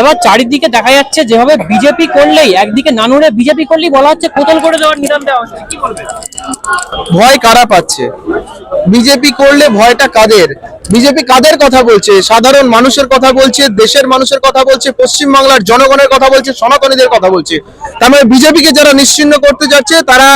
এবার চারিদিকে দেখা যাচ্ছে যেভাবে বিজেপি করলেই, একদিকে নানুরে বিজেপি করলেই বলা হচ্ছে কোতল করে দেওয়ার নিদান দেওয়া হচ্ছে। কি বলবেন? ভয় কারা পাচ্ছে? বিজেপি করলে ভয়টা কাদের? বিজেপি কাদের কথা বলছে? সাধারণ মানুষের কথা বলছে, দেশের মানুষের কথা বলছে পশ্চিম বাংলার জনগণের কথা বলছে, সনাতনীদের কথা বলছে। তার মানে বিজেপিকে যারা নিশ্চিন্ন করতে যাচ্ছে, তারা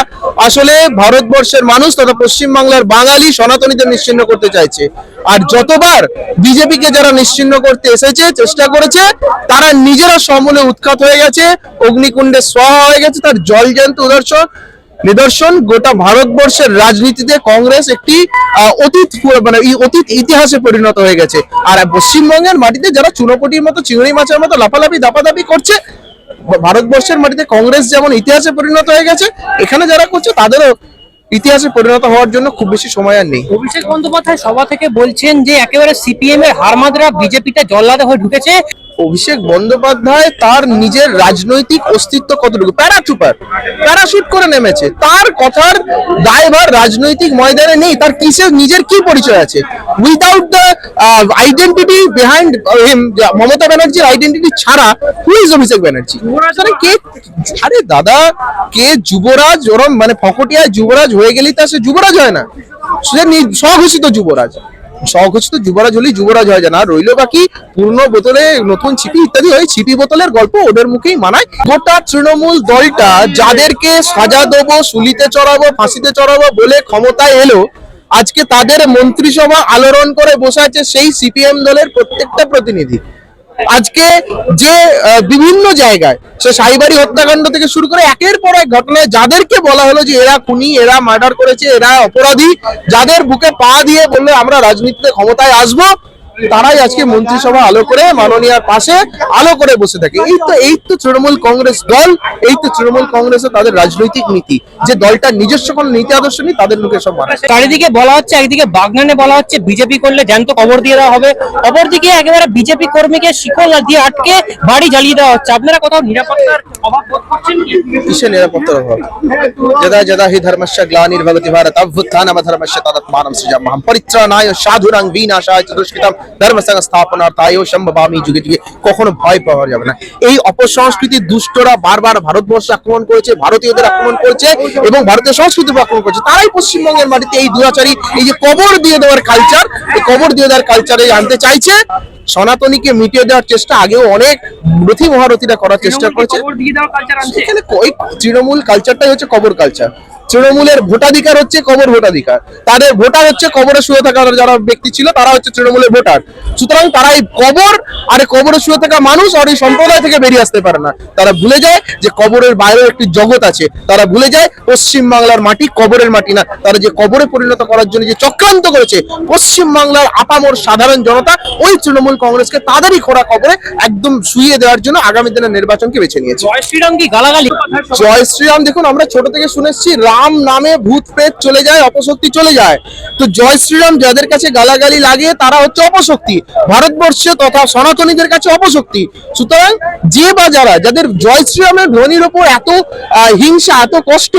আসলে ভারতবর্ষের মানুষ তথা পশ্চিম বাংলার বাঙালি সনাতনীদের নিশ্চিন্ন করতে চাইছে। আর যতবার বিজেপিকে যারা নিশ্চিন্ন করতে এসেছে, চেষ্টা করেছে, তারা নিজেরা সমূলে উৎখাত হয়ে গেছে, অগ্নিকুণ্ডে সোয়া হয়ে গেছে, তার জল জ্যান্ত উদর্শন নিদর্শন, গোটা ভারতবর্ষের রাজনীতিতে কংগ্রেস একটি অতীত মানে অতীত ইতিহাসে পরিণত হয়ে গেছে। আর পশ্চিমবঙ্গের মাটিতে যারা চুনোপটির মতো, চিংড়ি মাছের মতো লাফালাফি, দাপাদাপি করছে, ভারতবর্ষের মাটিতে কংগ্রেস যেমন ইতিহাসে পরিণত হয়ে গেছে, এখানে যারা করছে তাদেরও ইতিহাসে পরিণত হওয়ার জন্য খুব বেশি সময় আর নেই। অভিষেক বন্দ্যোপাধ্যায় সভা থেকে বলছেন যে একেবারে সিপিএম এর হারমাদরা বিজেপিটা জল্লাদে হয়ে ঢুকেছে। অভিষেক বন্দ্যোপাধ্যায় তার নিজের রাজনৈতিক অস্তিত্ব কতটুকু? প্যারাট্রুপার প্যারাশুট করে নেমেছে। তার কথার দায়ভার রাজনৈতিক ময়দানে নেই। তার কিসের নিজের কি পরিচয় আছে? Without the identity behind him Mamata ব্যানার্জির আইডেন্টিটি ছাড়া হু ইজ অভিষেক ব্যানার্জি? তাহলে কে আরে দাদা কে যুবরাজ? ওরম মানে ফকটিয়ায় যুবরাজ হয়ে গেলেই তা সে যুবরাজ হয় না। সে স্বঘোষিত যুবরাজ। স্বঘোষিত যুবরাজ হলেই যুবরাজ হয় না। রইল বাকি পূর্ণ বোতলে নতুন ছিপি ইত্যাদি হয় ছিপি বোতলের গল্প ওদের মুখেই মানায়। গোটা তৃণমূল দলটা যাদেরকে সাজা দেবো, সুলিতে চড়াবো, ফাঁসিতে চড়াবো বলে ক্ষমতায় এলো, আজকে তাদের মন্ত্রিসভা আলোড়ন করে বসে আছে সেই সিপিএম দলের প্রত্যেকটা প্রতিনিধি। আজকে যে বিভিন্ন জায়গায় সে সাইবাড়ি হত্যাকাণ্ড থেকে শুরু করে একের পর এক ঘটনায় যাদেরকে বলা হলো যে এরা খুনি, এরা মার্ডার করেছে, এরা অপরাধী, যাদের বুকে পা দিয়ে বললে আমরা রাজনীতিতে ক্ষমতায় আসব তারাই আজকে মন্ত্রিসভা আলো করে মাননীয়ার পাশে আলো করে বসে থাকে। এই তো এই তো তৃণমূল কংগ্রেস দল এই তো তৃণমূল কংগ্রেসের তাদের রাজনৈতিক নীতি যে দলটার নিজস্ব কোনো নীতি আদর্শ নেই তাদের মুখে সব মানায় চারিদিকে বলা হচ্ছে একদিকে বাগনানে বলা হচ্ছে বিজেপি করলে জ্যান্ত কবর দিয়ে দেওয়া হবে অপরদিকে একেবারে বিজেপি কর্মীকে শিকল দিয়ে আটকে বাড়ি জ্বালিয়ে দেওয়া হচ্ছে। আপনারা কোথাও নিরাপত্তার অভাব বোধ করছেন কি? কিসের নিরাপত্তার অভাব? যদা যদা হি ধর্মস্য গ্লানির্ভবতি ভারত অভ্যুত্থানম ধর্মস্য তদত্মানম সৃজামহম পরিত্রাণায় সাধুরাং বিনাশায় চতুষ্কৃতম। ধর্ম সংস্থাপনার্থায় সম্ভবামি যুগে যুগে কখনো ভয় পাওয়া যাবে না। এই অপসংস্কৃতির দুষ্টরা বারবার ভারতবর্ষ আক্রমণ করেছে ভারতীয়দের আক্রমণ করেছে এবং ভারতীয় সংস্কৃতির উপর আক্রমণ করেছে। তারাই পশ্চিমবঙ্গের মাটিতে এই দুরাচারী এই যে কবর দিয়ে দেওয়ার কালচার এই কবর দিয়ে দেওয়ার কালচারে আনতে চাইছে। সনাতনীকে মিটিয়ে দেওয়ার চেষ্টা আগেও অনেক রথী মহারথীরা করার চেষ্টা করেছে। তৃণমূল কালচারটাই হচ্ছে কবর কালচার তৃণমূলের ভোটাধিকার হচ্ছে কবর ভোটাধিকার। তাদের ভোটার হচ্ছে কবরে শুয়ে থাকা যারা ব্যক্তি ছিল তারা হচ্ছে তৃণমূলের ভোটার। সুতরাং তারা এই কবর আর কবরে শুয়ে থাকা মানুষ আর এই সম্প্রদায় থেকে বেরিয়ে আসতে পারে না। তারা ভুলে যায় যে কবরের বাইরেও একটি জগৎ আছে। তারা ভুলে যায় পশ্চিম বাংলার মাটি কবরের মাটি না। তারা যে কবরে পরিণত করার জন্য যে চক্রান্ত করেছে পশ্চিম বাংলার আপামর সাধারণ জনতা ওই তৃণমূল কংগ্রেসকে তাদেরই খোড়া কবরে একদম শুয়ে দেওয়ার জন্য আগামী দিনের নির্বাচনকে বেছে নিয়েছে। জয় শ্রীরাম কি গালাগালি? জয় শ্রীরাম দেখুন আমরা ছোট থেকে শুনেছি রাম নামে ভূত প্রেত চলে যায়, অপশক্তি চলে যায়। তো জয় শ্রীরাম যাদের কাছে গালাগালি লাগে, তারা হচ্ছে অপশক্তি। ভারতবর্ষে তথা সনাতনীদের কাছে অপশক্তি। সুতরাং যে বা যারা, যাদের জয় শ্রীরামের ধ্বনির ওপর এত হিংসা, এত কষ্ট,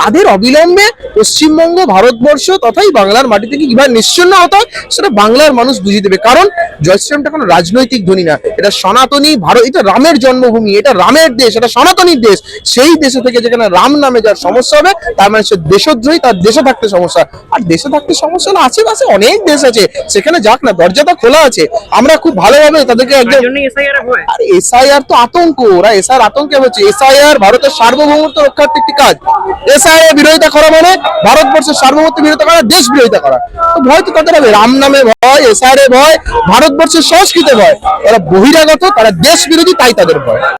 তাদের অবিলম্বে পশ্চিমবঙ্গ, ভারতবর্ষ তথাই বাংলার মাটি থেকে কীভাবে নিশ্চিন্ন হতে হয়, সেটা বাংলার মানুষ বুঝিয়ে দেবে। কারণ জয় শ্রীরামটা কোনো রাজনৈতিক ধ্বনি না। এটা সনাতনী ভারত, এটা রামের জন্মভূমি, এটা রামের দেশ, এটা সনাতনীর দেশ। সেই দেশে থেকে যেখানে রাম নামে যার সমস্যা হবে তার মানে সে দেশদ্রোহী তার দেশে থাকতে সমস্যা। আর দেশে থাকতে সমস্যা না আশেপাশে অনেক দেশ আছে। সেখানে যাক না দরজা তো খোলা আছে। আমরা খুব ভালোভাবে তাদেরকে একদম এসআইআর আর এসআইআর তো আতঙ্ক ওরা এসআর আতঙ্কে হচ্ছে এসআইআর ভারতের সার্বভৌমত্ব রক্ষার্থে একটি কাজ। এসআইআর বিরোধিতা করা মানে ভারতবর্ষের সার্বভৌমত্ব বিরোধিতা করা দেশ বিরোধিতা করা। তো ভয় তো তাদের হবে? রাম নামে ভয় এসআইআর ভয় ভারতবর্ষের সংস্কৃতি ভয়। তারা বহিরাগত তারা দেশ বিরোধী তাই তাদের ভয়।